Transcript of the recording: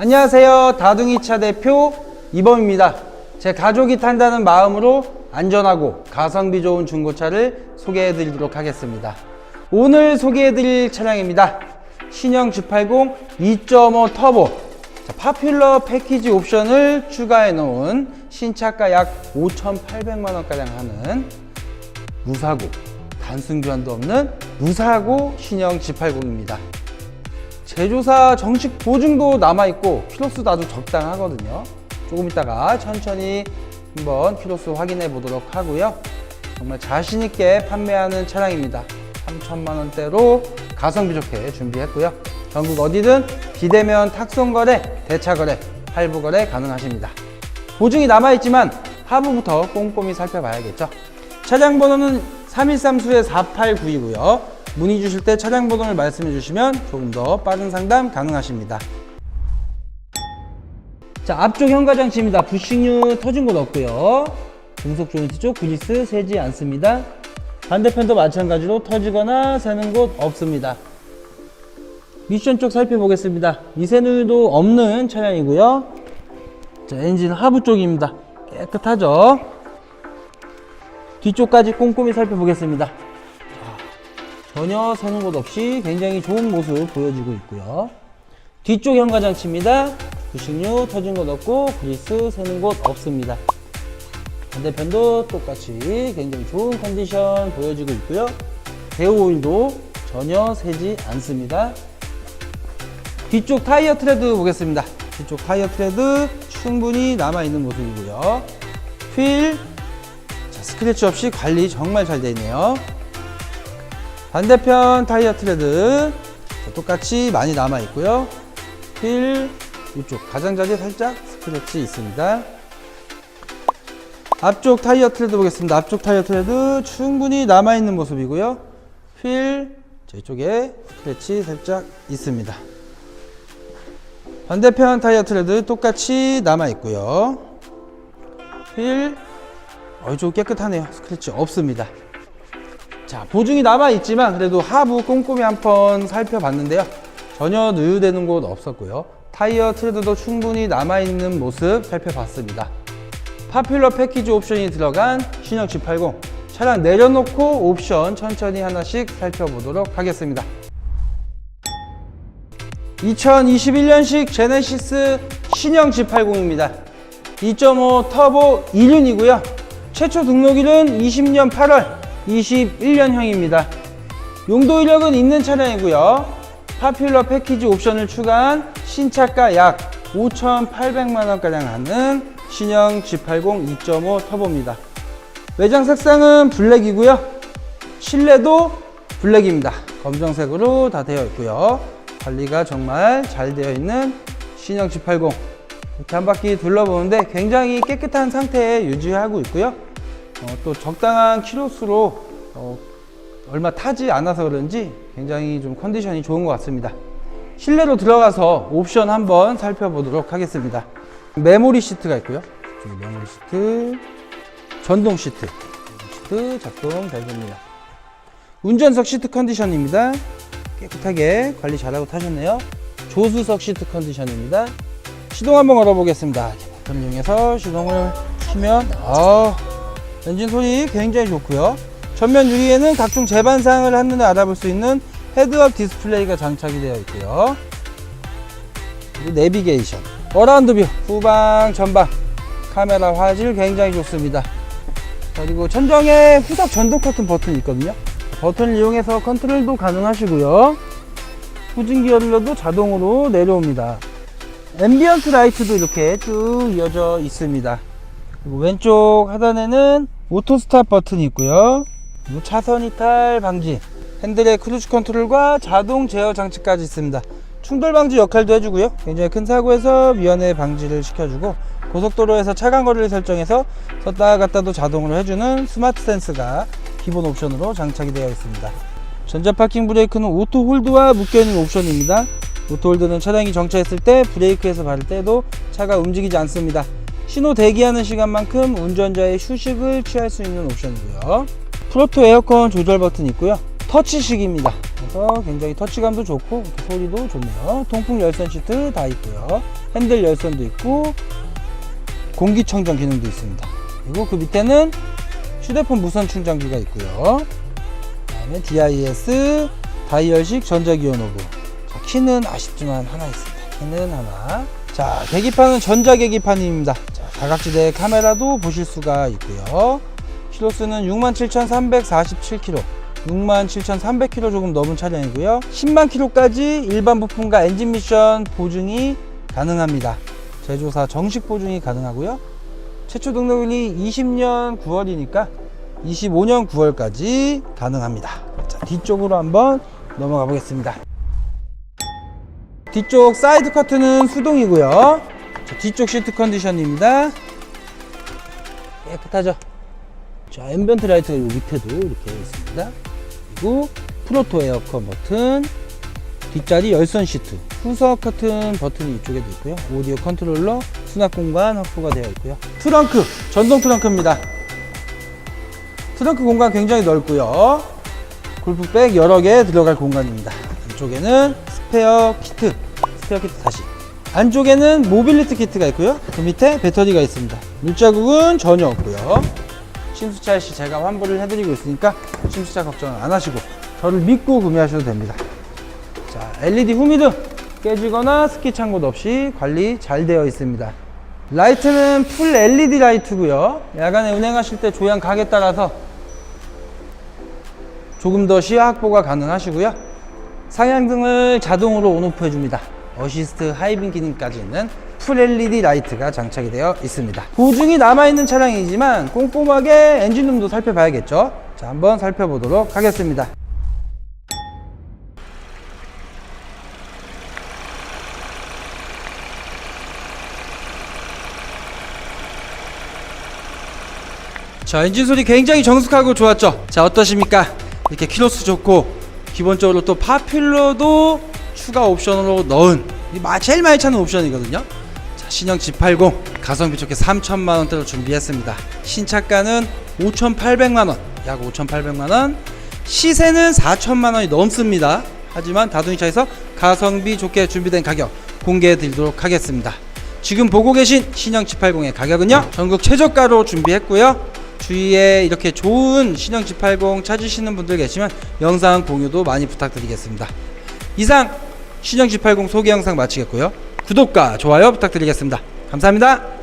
안녕하세요. 다둥이차 대표 이범입니다. 제 가족이 탄다는 마음으로 안전하고 가성비 좋은 중고차를 소개해 드리도록 하겠습니다. 오늘 소개해 드릴 차량입니다. 신형 G80 2.5 터보 자, 파퓰러 패키지 옵션을 추가해 놓은 신차가 약 5,800만 원가량 하는 무사고 단순 교환도 없는 무사고 신형 G80입니다. 제조사 정식 보증도 남아있고 키로수도 아주 적당하거든요. 조금 있다가 천천히 한번 키로수 확인해 보도록 하고요. 정말 자신있게 판매하는 차량입니다. 3천만 원대로 가성비 좋게 준비했고요. 전국 어디든 비대면 탁송거래, 대차거래, 할부거래 가능하십니다. 보증이 남아있지만 하부부터 꼼꼼히 살펴봐야겠죠. 차량 번호는 3132의 4892고요. 문의 주실 때 차량 번호를 말씀해 주시면 조금 더 빠른 상담 가능하십니다. 자, 앞쪽 현가장치입니다. 부식류 터진 곳 없고요. 등속 조인트 쪽 그리스 새지 않습니다. 반대편도 마찬가지로 터지거나 새는 곳 없습니다. 미션 쪽 살펴보겠습니다. 미세누유도 없는 차량이고요. 자, 엔진 하부 쪽입니다. 깨끗하죠? 뒤쪽까지 꼼꼼히 살펴보겠습니다. 자, 전혀 새는 곳 없이 굉장히 좋은 모습 보여지고 있고요. 뒤쪽 현가장치입니다. 부식류 터진 곳 없고 그리스 새는 곳 없습니다. 반대편도 똑같이 굉장히 좋은 컨디션 보여지고 있고요. 대우 오일도 전혀 새지 않습니다. 뒤쪽 타이어 트레드 보겠습니다. 뒤쪽 타이어 트레드 충분히 남아있는 모습이고요. 휠 자, 스크래치 없이 관리 정말 잘 되어 있네요. 반대편 타이어 트레드 자, 똑같이 많이 남아 있고요. 휠 이쪽 가장자리에 살짝 스크래치 있습니다. 앞쪽 타이어 트레드 보겠습니다. 앞쪽 타이어 트레드 충분히 남아 있는 모습이고요. 휠 자, 이쪽에 스크래치 살짝 있습니다. 반대편 타이어 트레드 똑같이 남아 있고요. 휠 어, 이쪽 깨끗하네요. 스크래치 없습니다. 자, 보증이 남아 있지만 그래도 하부 꼼꼼히 한번 살펴봤는데요. 전혀 누유되는 곳 없었고요. 타이어 트레드도 충분히 남아 있는 모습 살펴봤습니다. 파퓰러 패키지 옵션이 들어간 신형 G80 차량 내려놓고 옵션 천천히 하나씩 살펴보도록 하겠습니다. 2021년식 제네시스 신형 G80입니다. 2.5 터보 1륜이고요. 최초 등록일은 20년 8월 21년형입니다. 용도 이력은 있는 차량이고요. 파퓰러 패키지 옵션을 추가한 신차가 약 5,800만원가량 하는 신형 G80 2.5 터보입니다. 외장 색상은 블랙이고요. 실내도 블랙입니다. 검정색으로 다 되어 있고요. 관리가 정말 잘 되어 있는 신형 G80 이렇게 한 바퀴 둘러보는데 굉장히 깨끗한 상태에 유지하고 있고요. 어, 또 적당한 키로수로 어, 얼마 타지 않아서 그런지 굉장히 좀 컨디션이 좋은 것 같습니다. 실내로 들어가서 옵션 한번 살펴보도록 하겠습니다. 메모리 시트가 있고요. 메모리 시트, 전동 시트, 시트 작동 잘 됩니다. 운전석 시트 컨디션입니다. 깨끗하게 관리 잘하고 타셨네요. 조수석 시트 컨디션입니다. 시동 한번 걸어보겠습니다. 버튼을 이용해서 시동을 키면 아, 엔진 소리 굉장히 좋고요. 전면 유리에는 각종 재반상을 한눈에 알아볼 수 있는 헤드업 디스플레이가 장착이 되어 있고요. 그리고 내비게이션, 어라운드 뷰, 후방, 전방, 카메라 화질 굉장히 좋습니다. 그리고 천정에 후석 전동 커튼 버튼이 있거든요. 버튼을 이용해서 컨트롤도 가능하시고요. 후진 기어를 눌러도 자동으로 내려옵니다. 앰비언트 라이트도 이렇게 쭉 이어져 있습니다. 그리고 왼쪽 하단에는 오토 스탑 버튼이 있고요. 차선 이탈 방지, 핸들의 크루즈 컨트롤과 자동 제어 장치까지 있습니다. 충돌 방지 역할도 해주고요. 굉장히 큰 사고에서 위험의 방지를 시켜주고 고속도로에서 차간 거리를 설정해서 섰다 갔다도 자동으로 해주는 스마트 센스가 기본 옵션으로 장착이 되어 있습니다. 전자 파킹 브레이크는 오토 홀드와 묶여있는 옵션입니다. 오토 홀드는 차량이 정차했을 때 브레이크에서 밟을 때도 차가 움직이지 않습니다. 신호 대기하는 시간만큼 운전자의 휴식을 취할 수 있는 옵션이고요. 프로토 에어컨 조절 버튼이 있고요. 터치식입니다. 그래서 굉장히 터치감도 좋고 소리도 좋네요. 통풍 열선 시트 다 있고요. 핸들 열선도 있고 공기청정 기능도 있습니다. 그리고 그 밑에는 휴대폰 무선 충전기가 있고요. 그다음에 DIS 다이얼식 전자기어 노브. 자, 키는 아쉽지만 하나 있습니다. 키는 하나. 자, 계기판은 전자 계기판입니다. 자, 다각지대 카메라도 보실 수가 있고요. 키로수는 67,347km. 67,300km 조금 넘은 차량이고요. 10만 km까지 일반 부품과 엔진 미션 보증이 가능합니다. 제조사 정식 보증이 가능하고요. 최초 등록일이 20년 9월이니까 25년 9월까지 가능합니다. 자, 뒤쪽으로 한번 넘어가 보겠습니다. 뒤쪽 사이드 커튼은 수동이고요. 자, 뒤쪽 시트 컨디션입니다. 깨끗하죠? 자, 앰비언트 라이트가 요 밑에도 이렇게 있습니다. 그리고 프로토 에어컨 버튼, 뒷자리 열선 시트, 후석 커튼 버튼이 이쪽에도 있고요. 오디오 컨트롤러, 수납 공간 확보가 되어 있고요. 트렁크, 전동 트렁크입니다. 트렁크 공간 굉장히 넓고요. 골프백 여러 개 들어갈 공간입니다. 이쪽에는 스페어 키트, 스페어 키트 다시. 안쪽에는 모빌리티 키트가 있고요. 그 밑에 배터리가 있습니다. 물자국은 전혀 없고요. 침수차 시 제가 환불을 해드리고 있으니까 침수차 걱정 안 하시고 저를 믿고 구매하셔도 됩니다. 자, LED 후미등 깨지거나 스키 창고도 없이 관리 잘 되어 있습니다. 라이트는 풀 LED 라이트고요. 야간에 운행하실 때 조향 각에 따라서 조금 더 시야 확보가 가능하시고요. 상향등을 자동으로 온오프 해줍니다. 어시스트 하이빙 기능까지 있는 풀 LED 라이트가 장착이 되어 있습니다. 보증이 남아있는 차량이지만 꼼꼼하게 엔진룸도 살펴봐야겠죠. 자, 한번 살펴보도록 하겠습니다. 자 엔진 소리 굉장히 정숙하고 좋았죠 자 어떠십니까 이렇게 키로수 좋고 기본적으로 또 파퓰러도 추가 옵션으로 넣은 제일 많이 차는 옵션이거든요. 자 신형 G80 가성비 좋게 3천만 원대로 준비했습니다. 신차가는 5,800만 원. 약 5,800만 원. 시세는 4천만 원이 넘습니다. 하지만 다둥이차에서 가성비 좋게 준비된 가격 공개해 드리도록 하겠습니다. 지금 보고 계신 신형 G80의 가격은요 전국 최저가로 준비했고요. 주위에 이렇게 좋은 신형 G80 찾으시는 분들 계시면 영상 공유도 많이 부탁드리겠습니다. 이상 신형 G80 소개 영상 마치겠고요. 구독과 좋아요 부탁드리겠습니다. 감사합니다